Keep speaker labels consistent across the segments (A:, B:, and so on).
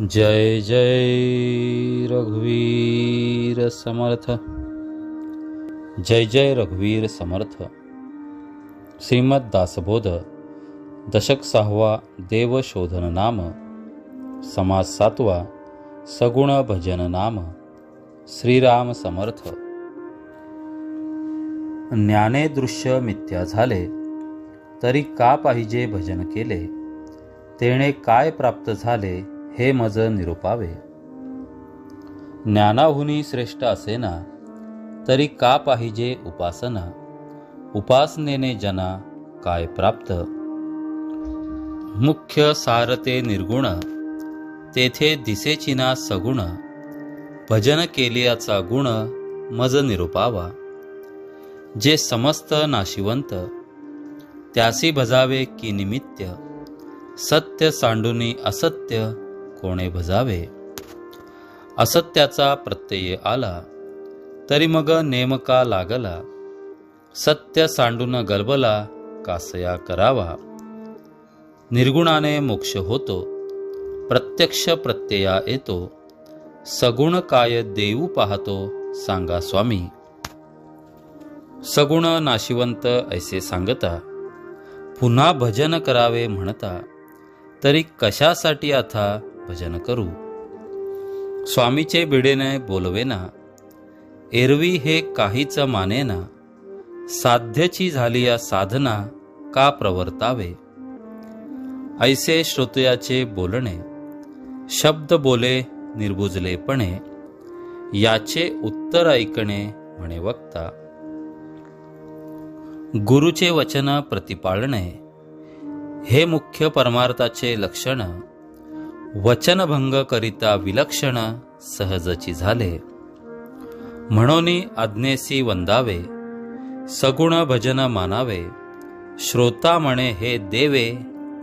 A: जय जय रघुवीर समर्थ। जय जय रघुवीर समर्थ। श्रीमद दासबोध दशक सहावा देवशोधन नाम। समास सातवा सगुण भजन नाम। श्रीराम समर्थ। ज्ञाने दृश्य मिथ्या झाले तरी का पाहिजे भजन केले? तेणे काय प्राप्त झाले? हे मज निरुपावे. ज्ञानाहुनी श्रेष्ठ असेना तरी का पाहिजे उपासना? उपासनेने जना काय प्राप्त? मुख्य सारते निर्गुण तेथे दिसेचिना सगुण भजन केलियाचा गुण मज निरुपावा. जे समस्त नाशिवंत त्यासी भजावे की निमित्त सत्य सांडुनी असत्य कोणे भजावे? असत्याचा प्रत्यय आला तरी मग नेमका लागला. सत्य सांडून गलबला कासया करावा. निर्गुणाने मोक्ष होतो प्रत्यक्ष प्रत्यया येतो. सगुण काय देऊ पाहतो सांगा स्वामी. सगुण नाशिवंत ऐसे सांगता पुन्हा भजन करावे म्हणता तरी कशासाठी आता भजन करू. स्वामीचे बिडेने बोलवेना एरवी हे काहीच मानेना साध्यची झाली या साधना का प्रवर्तावे? ऐसे श्रोतयाचे बोलणे शब्द बोले निर्बुजलेपणे याचे उत्तर ऐकणे म्हणे वक्ता. गुरुचे वचन प्रतिपाळणे हे मुख्य परमार्थाचे लक्षण वचनभंग करिता विलक्षण सहजची झाले. म्हणून आज्ञेसी वंदावे सगुण भजन मानावे श्रोता म्हणे हे देवे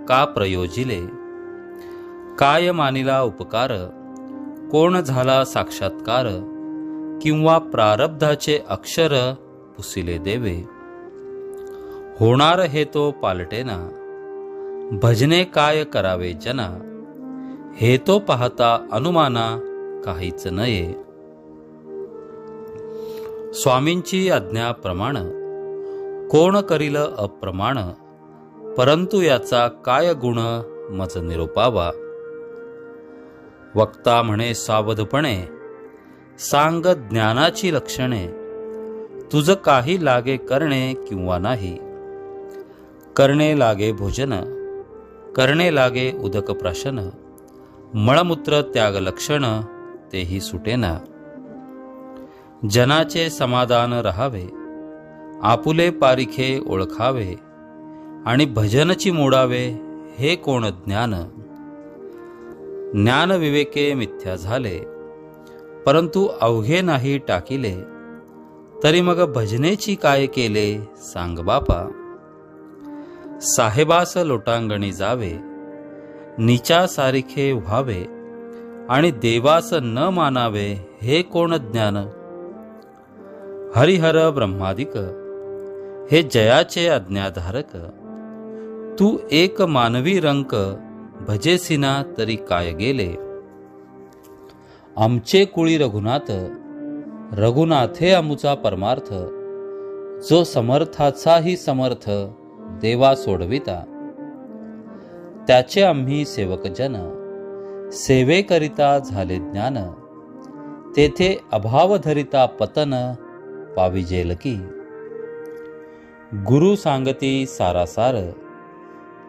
A: का प्रयोजिले? काय मानिला उपकार? कोण झाला साक्षात्कार? किंवा प्रारब्धाचे अक्षर पुसिले देवे? होणार हे तो पालटेना भजने काय करावे जना? हे तो पाहता अनुमाना काहीच नये. स्वामींची आज्ञा प्रमाण कोण करील अप्रमाण परंतु याचा काय गुण मज निरोपावा? वक्ता म्हणे सावधपणे सांग ज्ञानाची लक्षणे तुझ काही लागे करणे किंवा नाही. करणे लागे भोजन करणे लागे उदक प्राशन मळमूत्र त्याग लक्षण तेही सुटेना. जनाचे समाधान रहावे आपुले पारिखे ओळखावे आणि भजनची मोडावे हे कोण ज्ञान? ज्ञान विवेके मिथ्या झाले परंतु अवघे नाही टाकिले तरी मग भजनेची काय केले सांग बापा. साहेबास लोटांगणी जावे निचासारखे व्हावे आणि देवास न मानावे हे कोण ज्ञान? हरिहर ब्रह्मादिक हे जयाचे आज्ञाधारक तू एक मानवी रंक भजेसिना तरी काय गेले? आमचे कुळी रघुनाथ रघुनाथे अमुचा परमार्थ जो समर्थाचाही समर्थ देवा सोडविता. त्याचे आम्ही सेवकजन. सेवेकरिता झाले ज्ञान. तेथे अभावधरिता पतन पाविजेल की. गुरु सांगती सारासार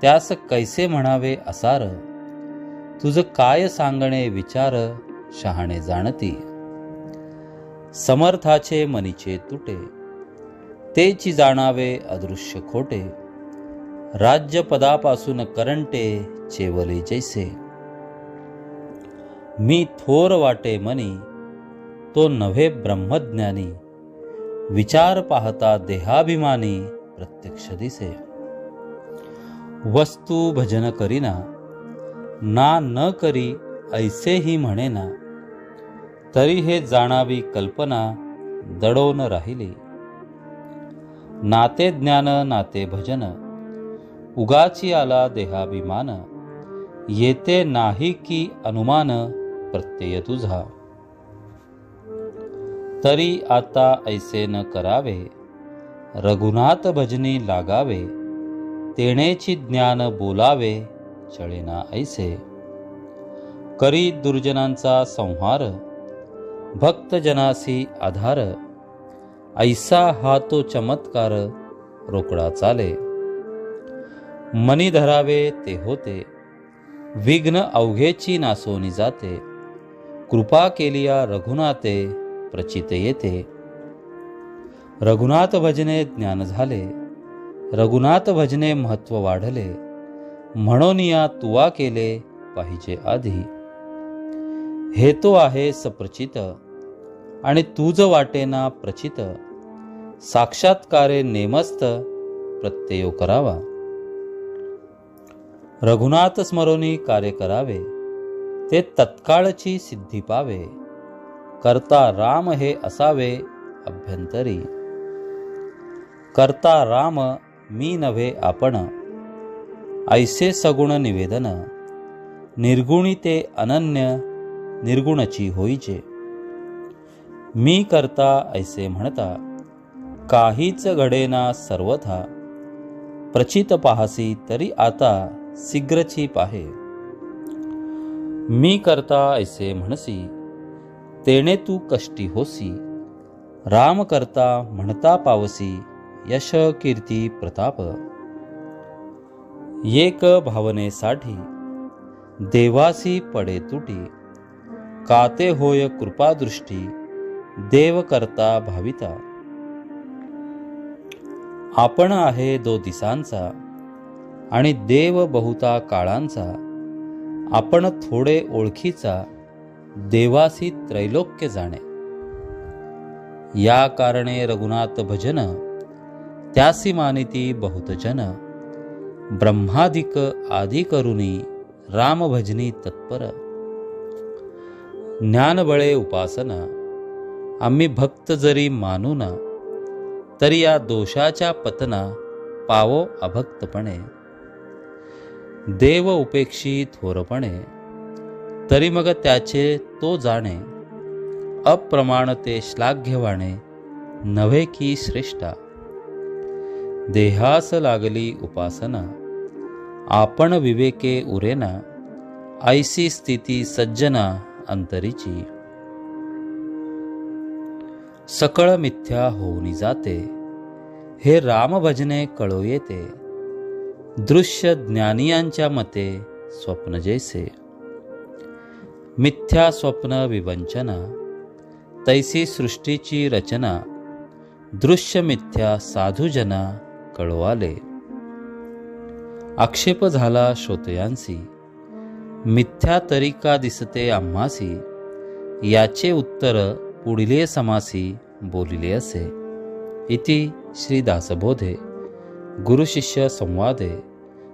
A: त्यास कैसे म्हणावे असार. तुझ काय सांगणे विचार शहाणे जाणती. समर्थाचे मनीचे तुटे तेची जाणावे अदृश्य खोटे. राज्यपदापासून करंटे चेवले जैसे. मी थोर वाटे मनी तो नव्हे ब्रह्मज्ञानी विचार पाहता देहाभिमानी प्रत्यक्ष दिसे. वस्तू भजन करीना ना न करी ऐसेही म्हणेना तरी हे जाणावी कल्पना दडोन राहिली. नाते ज्ञान नाते भजन उगाची आला देहाभिमान. येते नाही की अनुमान प्रत्यय तुझा. तरी आता ऐसे न करावे रघुनाथ भजनी लागावे तेणेची ज्ञान बोलावे चळेना ऐसे. करी दुर्जनांचा संहार भक्तजनासी आधार ऐसा हा तो चमत्कार रोकडा चाले. मनी धरावे ते होते. विघ्न अवघेची नासोनी जाते. कृपा केलिया रघुनाथे प्रचित येते. रघुनाथ भजने ज्ञान झाले. रघुनाथ भजने महत्त्व वाढले. म्हणून या तुवा केले पाहिजे आधी. हे तो आहे सप्रचित. आणि तुझ वाटेना प्रचित. साक्षात्कारे नेमस्त प्रत्ययो करावा. रघुनाथ स्मरोनी कार्य करावे ते तत्काळची सिद्धी पावे. करता राम हे असावे अभ्यंतरी. करता राम मी नव्हे आपण. ऐसे सगुण निवेदन निर्गुणी ते अनन्य निर्गुणची होईचे. मी करता ऐसे म्हणता काहीच घडेना सर्वथा प्रचित पाहसी तरी आता. शीघ्रची पाहे मी करता ऐसे म्हणसी तेणे तू कष्टी होसी राम करता म्हणता पावसी यश कीर्ती प्रताप. एक भावनेसाठी देवासी पडे तुटी काते होय कृपादृष्टी देव करता भाविता. आपण आहे दो दिसांचा आणि देव बहुता काळांचा आपण थोडे ओळखीचा देवासी त्रैलोक्य जाणे. या कारणे रघुनाथ भजन त्यासी मानिती बहुतजन ब्रह्मादिक आदी करुनी राम भजनी तत्पर. ज्ञानबळे उपासना आम्ही भक्त जरी मानू ना तरी या दोषाच्या पतना पावो अभक्तपणे. देव उपेक्षी थोरपणे तरी मग त्याचे तो जाणे अप्रमाण ते श्लाघ्यवाणे नव्हे की श्रेष्ठा. देहास लागली उपासना आपण विवेके उरेना ऐसी स्थिती सज्जना अंतरीची. सकळ मिथ्या होऊनी जाते हे राम भजने कळो येते. दृश्य ज्ञानियांच्या मते स्वप्न जैसे. मिथ्या स्वप्न विवंचना तैसी सृष्टीची रचना दृश्य मिथ्या साधुजना कळवाले. आक्षेप झाला श्रोतयांसी मिथ्या तरिका दिसते आम्हासी याचे उत्तर पुढिले समासी बोलिले असे. इति श्री दासबोधे गुरुशिष्य संवादे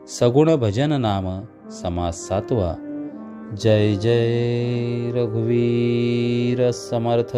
A: सगुण भजन नाम समास सातवा। जय जय रघुवीर समर्थ।